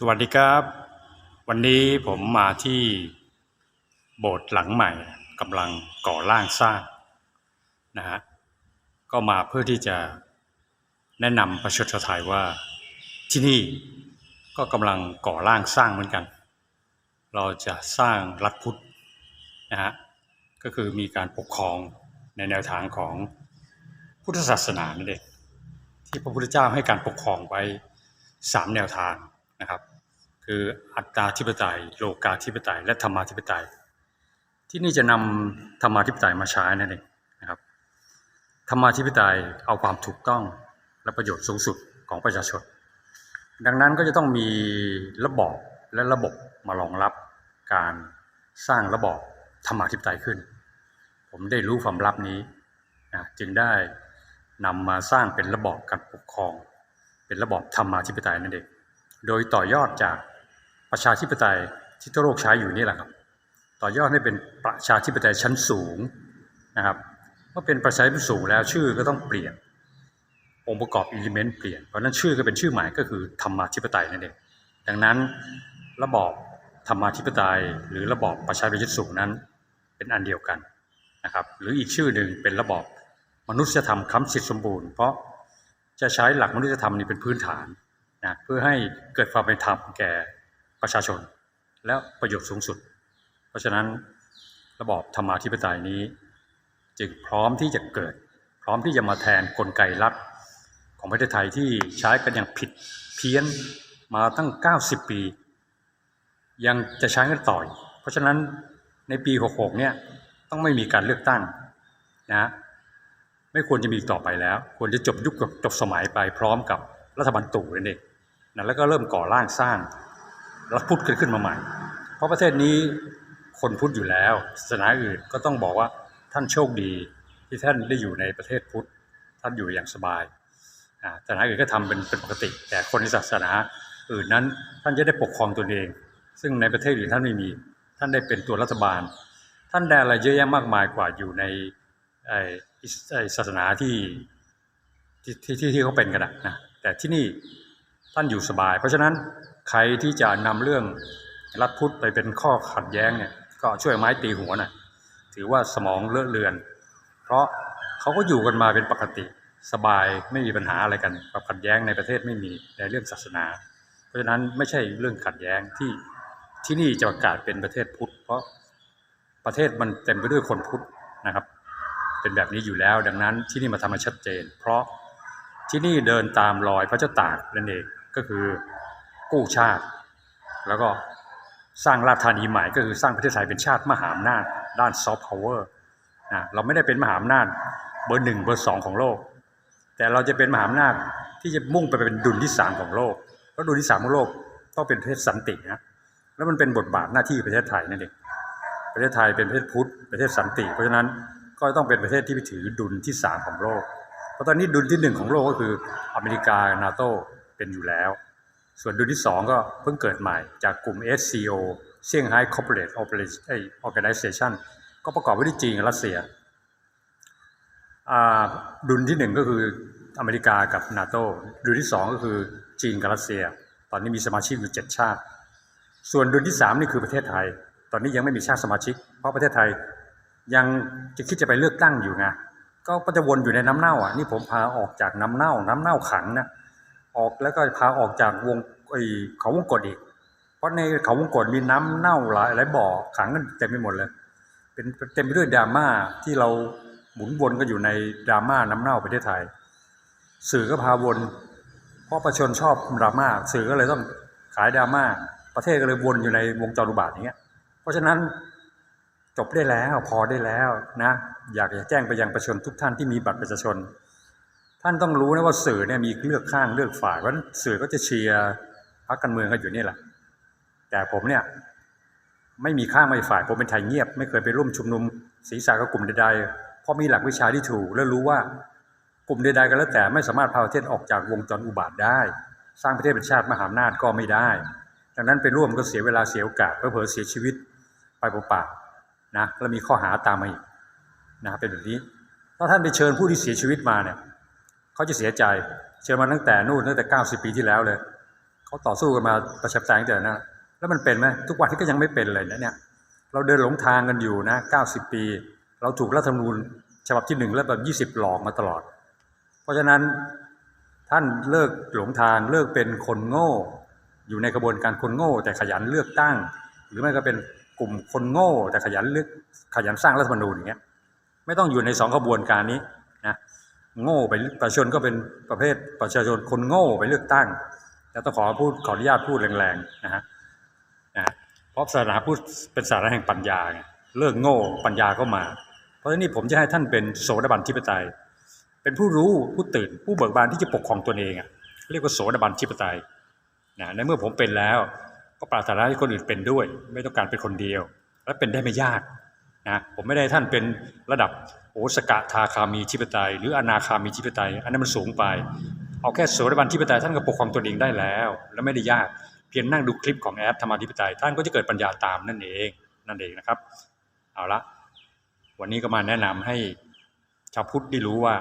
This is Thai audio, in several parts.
สวัสดีครับ วันนี้ผมมาที่โบสถ์หลังใหม่กำลังก่อร่างสร้างนะฮะก็มาเพื่อที่จะแนะนำประชาชนไทยว่าที่นี่ก็กำลังก่อร่างสร้างเหมือนกัน เราจะสร้างรัฐพุทธนะฮะก็คือมีการปกครองในแนวทางของพุทธศาสนานั่นเองที่พระพุทธเจ้าให้การปกครองไว้สามแนวทาง นะครับ คืออัตตาธิปไตยโลกาธิปไตย และธรรมาธิปไตย ที่นี่จะนำธรรมาธิปไตยมาใช้นั่นเองนะครับธรรมาธิปไตยเอาความถูกต้องและประโยชน์สูงสุดของประชาชน ดังนั้นก็จะต้องมีระบอบและระบบมารองรับการสร้างระบอบธรรมาธิปไตยขึ้น ผมได้รู้ความลับนี้นะจึงได้นำมาสร้างเป็นระบอบการปกครอง เป็นระบอบธรรมาธิปไตยนั่นเอง โดยต่อยอดจากประชาธิปไตยที่ทั่วโลกใช้อยู่นี่แหละครับ ต่อยอดให้เป็นประชาธิปไตยชั้นสูงนะครับเมื่อเป็นประชาธิปไตยสูงแล้วชื่อก็ต้องเปลี่ยน องค์ประกอบอิเลเมนต์เปลี่ยนเพราะนั้นชื่อก็เป็นชื่อใหม่ก็คือธรรมาธิปไตยนั่นเองดังนั้นระบอบธรรมาธิปไตย หรือระบอบประชาธิปไตยสูงนั้น เป็นอันเดียวกันนะครับ หรืออีกชื่อหนึ่งเป็นระบอบมนุษยธรรมค้ำสิทธิสมบูรณ์เพราะจะใช้หลักมนุษยธรรมนี้เป็นพื้นฐาน นะเพื่อให้เกิดความเป็นธรรมแก่ประชาชน และประโยชน์สูงสุด เพราะฉะนั้นระบอบธรรมาธิปไตยนี้ จึงพร้อมที่จะเกิด พร้อมที่จะมาแทนกลไกรัฐของประเทศไทยที่ใช้กันอย่างผิดเพี้ยนมาตั้ง 90 ปี ยังจะใช้กันต่อย เพราะฉะนั้นในปี 66 เนี่ยต้องไม่มีการเลือกตั้งนะไม่ควรจะมีต่อไปแล้ว ควรจะจบยุคจบสมัยไปพร้อมกับรัฐบาลตู่นั่นเอง นะแล้วก็เริ่มก่อร่างสร้างรัฐพุทธขึ้นขึ้นมาใหม่ เพราะประเทศนี้คนพุทธอยู่แล้ว ศาสนาอื่นก็ต้องบอกว่าท่านโชคดีที่ท่านได้อยู่ในประเทศพุทธท่านอยู่อย่างสบายศาสนาอื่นก็ทำเป็นเป็นปกติ แต่คนในศาสนาอื่นนั้น ท่านจะได้ปกครองตนเอง ซึ่งในประเทศอื่นท่านไม่มี ท่านได้เป็นตัวรัฐบาล ท่านได้อะไรเยอะแยะมากมายกว่าอยู่ในไอ้ศาสนาที่ที่ที่ที่ที่เขาเป็นกันนะแต่ที่นี่ ท่านอยู่สบาย เพราะฉะนั้นใครที่จะนำเรื่องรัฐพุทธไปเป็นข้อขัดแย้งเนี่ยก็ช่วยไม้ตีหัวหน่อยถือว่าสมองเลอะเลือน เพราะเขาก็อยู่กันมาเป็นปกติสบายไม่มีปัญหาอะไรกันความขัดแย้งในประเทศไม่มีในเรื่องศาสนา เพราะฉะนั้นไม่ใช่เรื่องขัดแย้งที่ที่นี่จะประกาศเป็นประเทศพุทธ เพราะประเทศมันเต็มไปด้วยคนพุทธนะครับ เป็นแบบนี้อยู่แล้วดังนั้นที่นี่มาทำมาชัดเจน เพราะที่นี่เดินตามรอยพระเจ้าตากนั่นเอง ก็คือกู้ชาติ แล้วก็สร้างราชธานีใหม่ก็คือสร้างประเทศไทยเป็นชาติมหาอำนาจด้านซอฟต์พาวเวอร์นะเราไม่ได้เป็นมหาอำนาจเบอร์หนึ่งเบอร์สองของโลก แต่เราจะเป็นมหาอำนาจที่จะมุ่งไปเป็นดุลที่สามของโลกเพราะดุลที่สามของโลกต้องเป็นประเทศสันตินะแล้วมันเป็นบทบาทหน้าที่ประเทศไทยนั่นเองประเทศไทยเป็นประเทศพุทธประเทศสันติ เพราะฉะนั้นก็ต้องเป็นประเทศที่ถือดุลที่สามของโลก เพราะตอนนี้ดุลที่หนึ่งของโลกก็คืออเมริกานาโต เป็นอยู่แล้ว ส่วนดุลที่สองก็เพิ่งเกิดใหม่จากกลุ่ม SCO Shanghai Corporate Operation เอ้ย Organization ก็ประกอบไปด้วยจีนรัสเซียอ่าดุลที่หนึ่งก็คืออเมริกากับนาโตดุลที่สองก็คือจีนกับรัสเซีย ตอนนี้มีสมาชิกอยู่เจ็ดชาติ ส่วนดุลที่สามนี่คือประเทศไทย ตอนนี้ยังไม่มีชาติสมาชิก เพราะประเทศไทยยังจะคิดจะไปเลือกตั้งอยู่ไงก็จะวนอยู่ในน้ำเน่าอะนี่ผมพาออกจากน้ำเน่า น้ำเน่าขังนะ ออกแล้วก็พาออกจากวงไอเขาวงกดอีก เพราะในเขาวงกดมีน้ำเน่าหลายหลายบ่อขังกันเต็มไปหมดเลย เป็นเต็มไปด้วยดราม่าที่เราหมุนวนกันอยู่ในดราม่าน้ำเน่าประเทศไทย สื่อก็พาวน เพราะประชาชนชอบดราม่าสื่อก็เลยต้องขายดราม่าประเทศก็เลยวนอยู่ในวงจรอุบาทอย่างเงี้ย เพราะฉะนั้นจบได้แล้วพอได้แล้วนะ อยากจะแจ้งไปยังประชาชนทุกท่านที่มีบัตรประชาชน ท่านต้องรู้นะว่าสื่อเนี่ยมีเลือกข้างเลือกฝ่ายเพราะสื่อก็จะเชียร์พรรคการเมืองกันอยู่นี่แหละ แต่ผมเนี่ย ไม่มีข้างไม่ฝ่ายผมเป็นไทยเงียบ ไม่เคยไปร่วมชุมนุมศีรษะกับกลุ่มใดๆเพราะมีหลักวิชาที่ถูก และรู้ว่ากลุ่มใดๆก็แล้วแต่ไม่สามารถพาประเทศออกจากวงจรอุบาทได้ สร้างประเทศเป็นชาติมหาอำนาจก็ไม่ได้ดังนั้นไปร่วมก็เสียเวลาเสียโอกาสเพื่อเผลอเสียชีวิตไปเปล่าๆนะแล้วมีข้อหาตามมาอีกนะเป็นแบบนี้ถ้าท่านไปเชิญผู้ที่เสียชีวิตมาเนี่ย เขาจะเสียใจ เชิญมาตั้งแต่นู่นตั้งแต่ 90 ปีที่แล้วเลย เขาต่อสู้กันมาประชาธิปไตยตั้งแต่นั้น แล้วมันเป็นไหมทุกวันที่ก็ยังไม่เป็นเลยนะเนี่ย เราเดินหลงทางกันอยู่นะ 90 ปี เราถูกรัฐธรรมนูญฉบับที่หนึ่งและแบบ20 หลอกมาตลอด เพราะฉะนั้นท่านเลิกหลงทางเลิกเป็นคนโง่ อยู่ในกระบวนการคนโง่ แต่ขยันเลือกตั้ง หรือไม่ก็เป็นกลุ่มคนโง่ แต่ขยันเลือกขยันสร้างรัฐธรรมนูญอย่างเงี้ยไม่ต้องอยู่ในสองขบวนการนี้นะ โง่ไปประชาชนก็เป็นประเภทประชาชนคนโง่ไปเลือกตั้งแล้วต้องขอพูดขออนุญาตพูดแรงๆนะฮะนะเพราะศาสนาพูดเป็นศาสนาแห่งปัญญาไงเลิกโง่ปัญญาก็มา เพราะฉะนั้นนี่ผมจะให้ท่านเป็นโสดาบันทิปไตย เป็นผู้รู้ผู้ตื่นผู้เบิกบานที่จะปกครองตนเองอะเรียกว่าโสดาบันทิปไตยนะในเมื่อผมเป็นแล้ว ก็ปรารถนาให้คนอื่นเป็นด้วย ไม่ต้องการเป็นคนเดียว และเป็นได้ไม่ยาก นะผมไม่ได้ท่านเป็นระดับโอสกะทาคามีทิปไตย หรืออนาคามีทิปไตย อันนั้นมันสูงไป เอาแค่โสดาบันทิปไตยท่านก็ปกครองตนเองได้แล้ว และไม่ได้ยากเพียงนั่งดูคลิปของแอดธรรมาธิปไตย ท่านก็จะเกิดปัญญาตามนั่นเองนั่นเองนะครับเอาละวันนี้ก็มาแนะนำให้ชาวพุทธได้รู้ว่า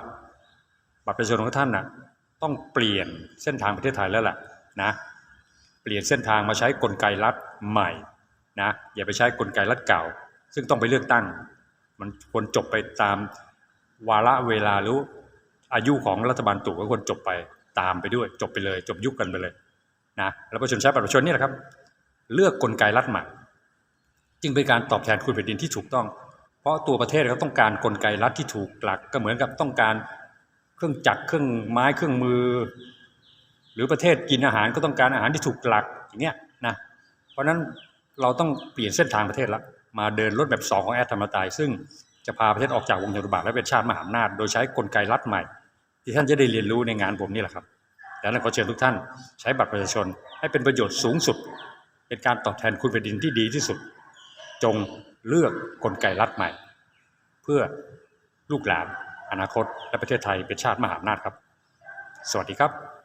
บัตรประชาชนของท่านน่ะต้องเปลี่ยนเส้นทางประเทศไทยแล้วล่ะนะเปลี่ยนเส้นทางมาใช้กลไกรัฐใหม่นะอย่าไปใช้กลไกรัฐเก่า ซึ่งต้องไปเลือกตั้ง มันควรจบไปตามวาระเวลาหรืออายุของรัฐบาลตู่ก็ควรจบไปตามไปด้วยจบไปเลย จบยุคกันไปเลยนะแล้วประชาชนใช้บัตรประชาชนนี่แหละครับ เลือกกลไกรัฐใหม่จึงเป็นการตอบแทนคุณแผ่นดินที่ถูกต้อง เพราะตัวประเทศเขาต้องการกลไกรัฐที่ถูกหลักก็เหมือนกับต้องการเครื่องจักรเครื่องไม้เครื่องมือ หรือประเทศกินอาหารก็ต้องการอาหารที่ถูกหลักอย่างเงี้ยนะเพราะฉะนั้นเราต้องเปลี่ยนเส้นทางประเทศและ มาเดินรถแบบสองของแอดธรรมตายซึ่งจะพาประเทศออกจากวงจรบาทและเป็นชาติมหาอำนาจโดยใช้กลไกรัฐใหม่ ที่ท่านจะได้เรียนรู้ในงานผมนี่แหละครับดังนั้นขอเชิญทุกท่านใช้บัตรประชาชนให้เป็นประโยชน์สูงสุด เป็นการตอบแทนคุณแผ่นดินที่ดีที่สุด จงเลือกกลไกรัฐใหม่ เพื่อลูกหลานอนาคตและประเทศไทยเป็นชาติมหาอำนาจครับ สวัสดีครับ